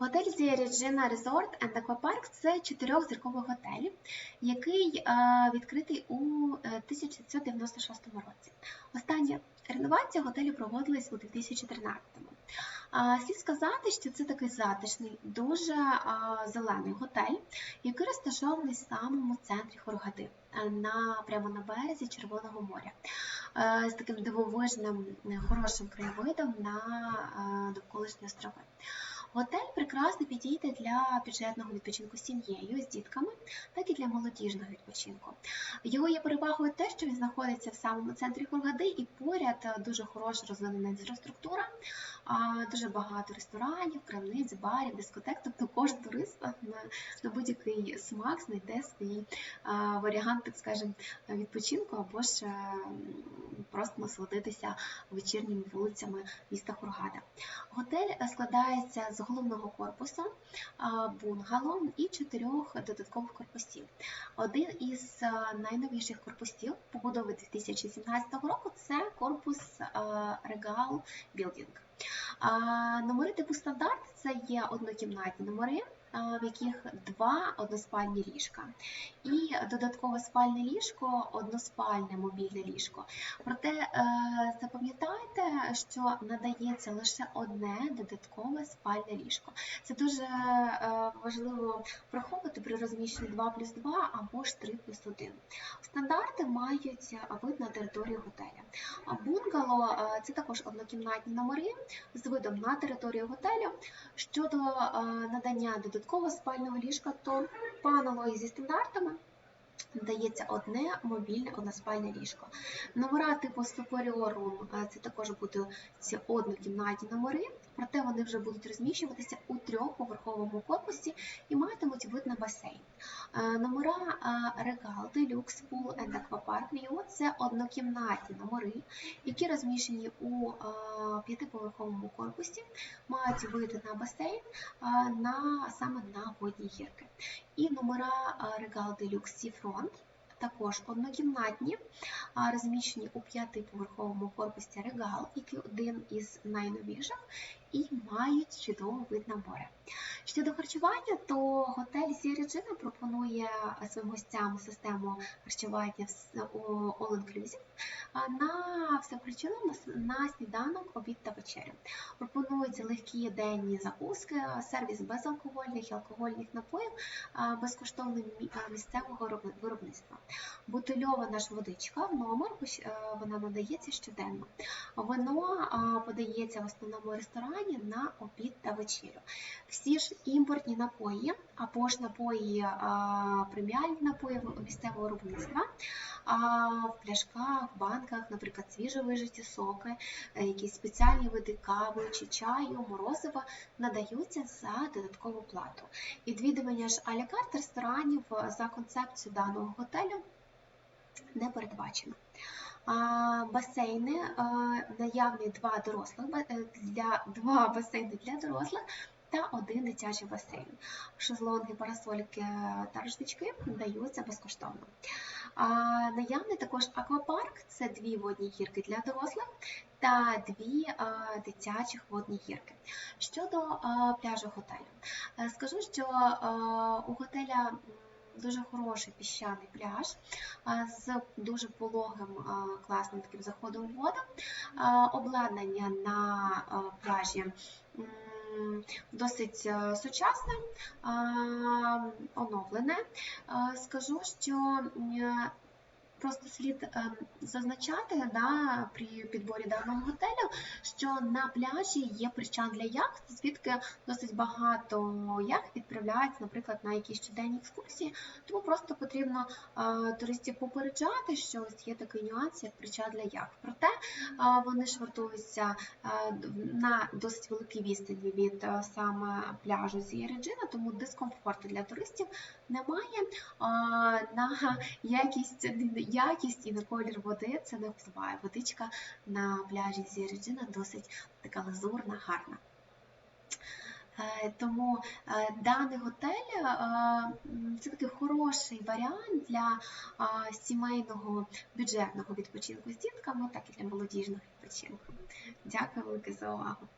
Готель Regina Resort and Aquapark – це чотирьохзірковий готель, який е, відкритий у е, 1996 році. Остання реновація готелю проводилась у 2013-му. А, Слід сказати, що це такий затишний, дуже зелений готель, який розташований в самому центрі Хоргади, е, на, прямо на березі Червоного моря, е, з таким дивовижним е, хорошим краєвидом на е, довколишні острови. Готель прекрасно підійде для бюджетного відпочинку з сім'єю, з дітками, так і для молодіжного відпочинку. Його є перевагою те, що він знаходиться в самому центрі Хургади і поряд е, дуже хороша розвинена інфраструктура, дуже багато ресторанів, крамниць, барів, дискотек. Тобто кожен турист е, на, будь-який смак знайде свій а, варіант, так скажемо, відпочинку або ж е, просто насолодитися вечірніми вулицями міста Хургада. Готель е, складається з головного корпусу, бунгало і чотирьох додаткових корпусів. Один із найновіших корпусів побудови 2017 року це корпус Regal Building. Номери типу стандарт це є однокімнатні номери, в яких два односпальні ліжка. І додаткове спальне ліжко, односпальне мобільне ліжко. Проте е, запам'ятайте, що надається лише одне додаткове спальне ліжко. Це дуже е, важливо враховувати при розміщенні 2 плюс 2 або ж 3 плюс 1. Стандарти мають вид на територію готеля. Бунгало е, це також однокімнатні номери з видом на територію готелю. Щодо надання додаткового спального ліжка, то по аналогії зі стандартами надається одне мобільне односпальне ліжко. Номера типу Superior – це також будуть однокімнатні номери, проте вони вже будуть розміщуватися у трьохповерховому корпусі і матимуть вид на басейн. Е, Номера е, Regal, Deluxe, Pool and Aquapark View – це однокімнатні номери, які розміщені у е, п'ятиповерховому корпусі, мають вид на басейн, е, на саме на водні гірки. І номера е, Regal Deluxe Seafront також однокімнатні, розміщені у п'ятиповерховому корпусі регал, який один із найновіших, і мають чудовий вид на море. Щодо харчування, то готель Сі Regina пропонує своїм гостям систему харчування all inclusive на все включено на сніданок, обід та вечерю. Пропонуються легкі денні закуски, сервіс безалкогольних і алкогольних напоїв, а, місцевого виробництва. Бутильована ж водичка в номер, е, вона надається щоденно. Вино подається в основному ресторані на обід та вечерю. Всі ж імпортні напої або ж напої преміальні напої місцевого виробництва в пляшках, банках, наприклад, свіжовижиті соки, е, якісь спеціальні види кави чи чаю, морозива надаються за додаткову плату. Відвідування ж а-ля ресторанів за концепцією даного готелю не передбачено. Басейни е, наявні два дорослих е, для два басейни для дорослих та один дитячий басейн. Шезлонги, парасольки та рушнички даються безкоштовно. А, наявний також аквапарк це дві водні гірки для дорослих та дві е, дитячих водні гірки. Щодо е, пляжу готелю, Е, скажу, що е, у готеля дуже хороший піщаний пляж з дуже пологим класним таким заходом в воду. Обладнання на пляжі досить е, сучасне, оновлене. Скажу, що Просто слід е, зазначати да, при підборі даного готелю, що на пляжі є причан для яхт, звідки досить багато яхт відправляються, наприклад, на якісь щоденні екскурсії. Тому просто потрібно е, туристів попереджати, що ось є такий нюанс, як причал для яхт. Проте е, вони швартуються на досить великій відстані від саме пляжу Сія Реджина, тому дискомфорту для туристів немає. На якість, якість і на колір води це не впливає. Водичка на пляжі Зірджина досить така лазурна, гарна. Е, Тому е, даний готель е, це такий хороший варіант для сімейного бюджетного відпочинку з дітками, так і для молодіжного відпочинку. Дякую велике за увагу.